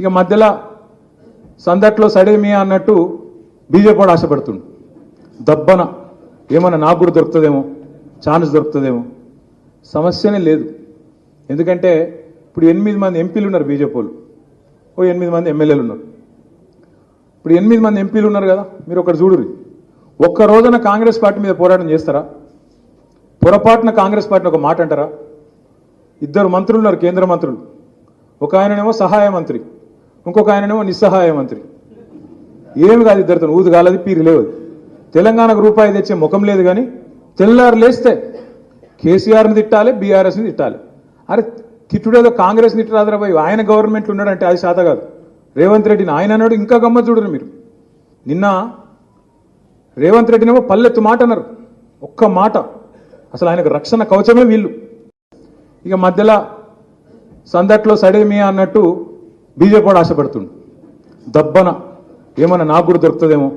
ఇక మధ్యలో సందట్లో సడేమి అన్నట్టు బీజేపీ వాడు ఆశపడుతుండు. దబ్బన ఏమన్నా నాకు కూడా దొరుకుతుందేమో ఛాన్స్ దొరుకుతుందేమో సమస్యనే లేదు. ఎందుకంటే ఇప్పుడు ఎనిమిది మంది ఎంపీలు ఉన్నారు బీజేపీ వాళ్ళు. ఓ ఎనిమిది మంది ఎమ్మెల్యేలు ఉన్నారు. ఇప్పుడు ఎనిమిది మంది ఎంపీలు ఉన్నారు కదా మీరు ఒకటి చూడుర్రి. ఒక్క రోజున కాంగ్రెస్ పార్టీ మీద పోరాటం చేస్తారా? పొరపాటున కాంగ్రెస్ పార్టీని ఒక మాట అంటారా? ఇద్దరు మంత్రులు ఉన్నారు కేంద్ర మంత్రులు. ఒక ఆయననేమో సహాయ మంత్రి. ఇంకొక ఆయననేమో నిస్సహాయ మంత్రి ఏమి కాదు ఇద్దరితో ఊదు కాలేదు పీరి లేవు తెలంగాణకు రూపాయి తెచ్చే ముఖం లేదు కానీ తెల్లారు లేస్తే కేసీఆర్ని తిట్టాలి బీఆర్ఎస్ని తిట్టాలి. అరే తిట్టుడేదో కాంగ్రెస్ తిట్టరాదరా పోయి? ఆయన గవర్నమెంట్ ఉన్నాడంటే అది శాత కాదు. రేవంత్ రెడ్డిని ఆయన అన్నాడు ఇంకా గమ్మ చూడరు మీరు. నిన్న రేవంత్ రెడ్డినేమో పల్లెత్తు మాట అన్నారు. ఒక్క మాట. అసలు ఆయనకు రక్షణ కవచమే వీళ్ళు. ఇక మధ్యలో సందట్లో సడేమియా అన్నట్టు బీజేపీ కూడా ఆశపడుతుండు. దబ్బన ఏమన్నా నాకు కూడా దొరుకుతుందేమో.